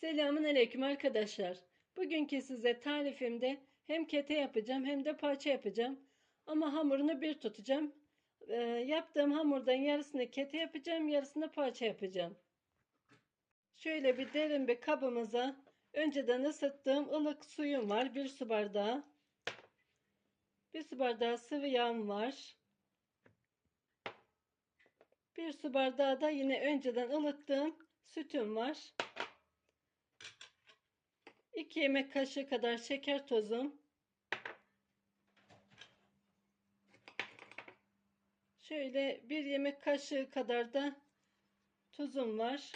Selamun Aleyküm arkadaşlar. Bugünkü size tarifimde hem kete yapacağım hem de parça yapacağım. Ama hamurunu bir tutacağım. Ee, yaptığım hamurdan yarısını kete yapacağım, yarısını parça yapacağım. Şöyle bir derin bir kabımıza önceden ısıttığım ılık suyum var. Bir su bardağı. Bir su bardağı sıvı yağım var. Bir su bardağı da yine önceden ılıttığım sütüm var. 2 yemek kaşığı kadar şeker tozum. Şöyle bir yemek kaşığı kadar da tuzum var.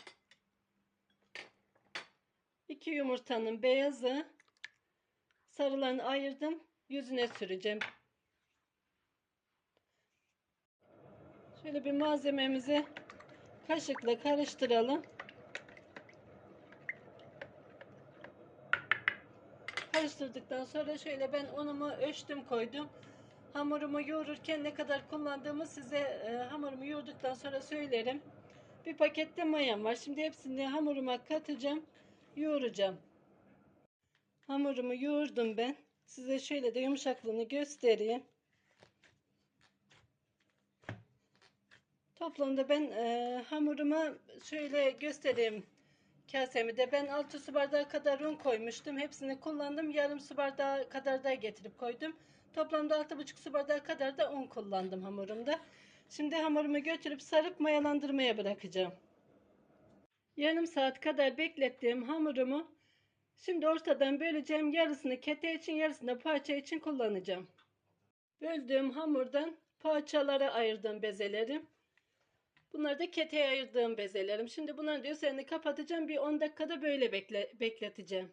2 yumurtanın beyazı. Sarılarını ayırdım. Yüzüne süreceğim. Şöyle bir malzememizi kaşıkla karıştıralım. Karıştırdıktan sonra şöyle ben unumu ölçtüm koydum. Hamurumu yoğururken ne kadar kullandığımı size e, hamurumu yoğurduktan sonra söylerim. Bir pakette mayam var. Şimdi hepsini hamuruma katacağım. Yoğuracağım. Hamurumu yoğurdum ben. Size şöyle de yumuşaklığını göstereyim. Toplamda ben e, hamuruma şöyle göstereyim kasemi de ben 6 su bardağı kadar un koymuştum. Hepsini kullandım. Yarım su bardağı kadar da getirip koydum. Toplamda 6,5 su bardağı kadar da un kullandım hamurumda. Şimdi hamurumu götürüp sarıp mayalandırmaya bırakacağım. Yarım saat kadar beklettiğim hamurumu şimdi ortadan böleceğim. Yarısını kete için yarısını parça için kullanacağım. Böldüğüm hamurdan parçalara ayırdım bezelerim. Bunları da keteye ayırdığım bezelerim. Şimdi bunların da üzerini kapatacağım. Bir 10 dakikada böyle bekle, bekleteceğim.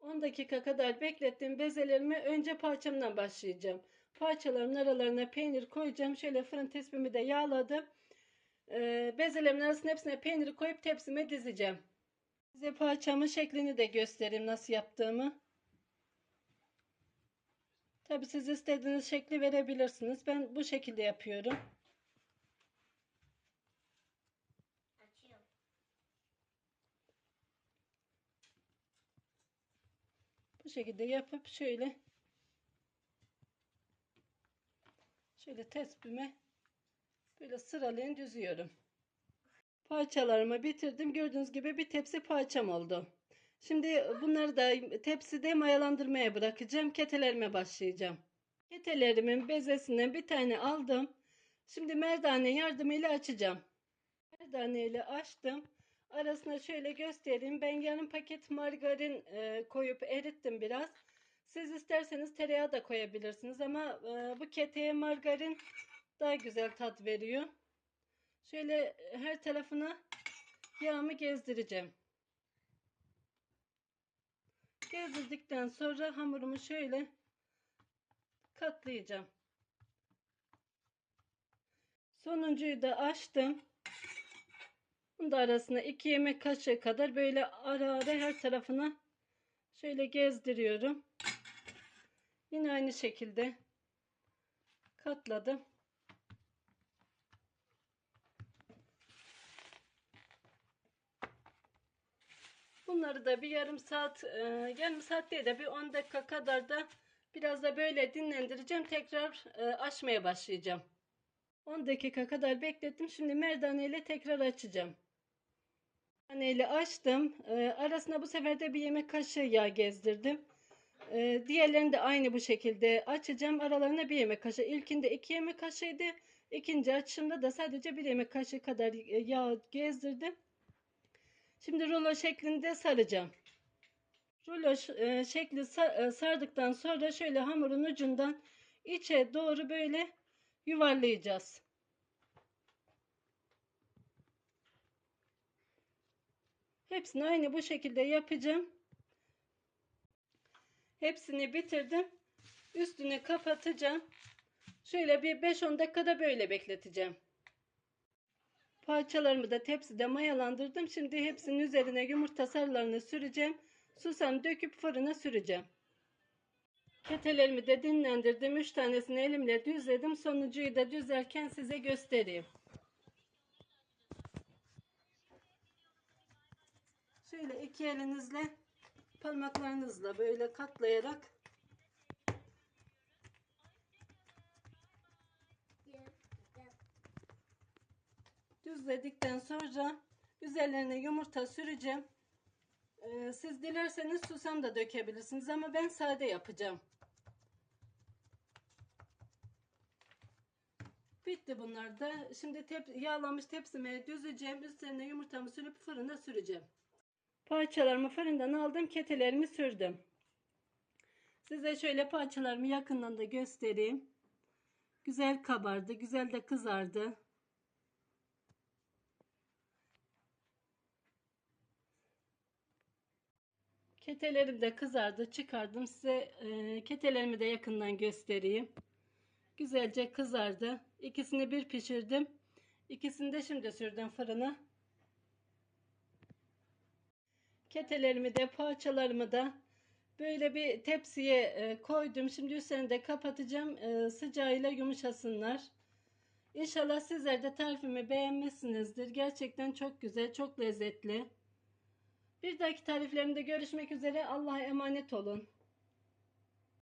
10 dakika kadar beklettiğim bezelerimi önce parçamdan başlayacağım. Parçaların aralarına peynir koyacağım. Şöyle fırın tespimi de yağladım. Ee, bezelerimin arasına hepsine peyniri koyup tepsime dizeceğim. Size parçamın şeklini de göstereyim nasıl yaptığımı. Tabi siz istediğiniz şekli verebilirsiniz. Ben bu şekilde yapıyorum. Şekilde yapıp şöyle şöyle tespime böyle sıralayın düzüyorum. Parçalarımı bitirdim. Gördüğünüz gibi bir tepsi parçam oldu. Şimdi bunları da tepside mayalandırmaya bırakacağım. Ketelerime başlayacağım. Ketelerimin bezesinden bir tane aldım. Şimdi merdane yardımıyla açacağım. Merdane ile açtım. Arasına şöyle göstereyim. Ben yarım paket margarin e, koyup erittim biraz. Siz isterseniz tereyağı da koyabilirsiniz ama e, bu keteye margarin daha güzel tat veriyor. Şöyle her tarafına yağımı gezdireceğim. Gezdirdikten sonra hamurumu şöyle katlayacağım. Sonuncuyu da açtım. Bunu da arasına 2 yemek kaşığı kadar böyle ara ara her tarafına şöyle gezdiriyorum. Yine aynı şekilde katladım. Bunları da bir yarım saat, e, yarım saat değil de bir 10 dakika kadar da biraz da böyle dinlendireceğim. Tekrar e, açmaya başlayacağım. 10 dakika kadar beklettim. Şimdi merdane ile tekrar açacağım. Merdaneyle açtım. E, arasına bu sefer de bir yemek kaşığı yağ gezdirdim. E, diğerlerini de aynı bu şekilde açacağım. Aralarına bir yemek kaşığı. İlkinde iki yemek kaşığıydı. İkinci açışımda da sadece bir yemek kaşığı kadar yağ gezdirdim. Şimdi rulo şeklinde saracağım. Rulo e, şekli e, sardıktan sonra şöyle hamurun ucundan içe doğru böyle yuvarlayacağız. Hepsini aynı bu şekilde yapacağım. Hepsini bitirdim. Üstünü kapatacağım. Şöyle bir 5-10 dakikada böyle bekleteceğim. Parçalarımı da tepside mayalandırdım. Şimdi hepsinin üzerine yumurta sarılarını süreceğim. Susam döküp fırına süreceğim. Ketelerimi de dinlendirdim. 3 tanesini elimle düzledim. Sonuncuyu da düzerken size göstereyim. Şöyle iki elinizle parmaklarınızla böyle katlayarak düzledikten sonra üzerlerine yumurta süreceğim. Ee, siz dilerseniz susam da dökebilirsiniz ama ben sade yapacağım. Bitti bunlar da. Şimdi tep yağlanmış tepsime düzeceğim. Üstlerine yumurtamı sürüp fırına süreceğim. Parçalarımı fırından aldım. Ketelerimi sürdüm. Size şöyle parçalarımı yakından da göstereyim. Güzel kabardı. Güzel de kızardı. Ketelerim de kızardı. Çıkardım. Size e, ketelerimi de yakından göstereyim. Güzelce kızardı. İkisini bir pişirdim. İkisini de şimdi sürdüm fırına. Ketelerimi de poğaçalarımı da böyle bir tepsiye e, koydum. Şimdi üstlerini de kapatacağım. E, sıcağıyla yumuşasınlar. İnşallah sizler de tarifimi beğenmişsinizdir. Gerçekten çok güzel, çok lezzetli. Bir dahaki tariflerimde görüşmek üzere. Allah'a emanet olun.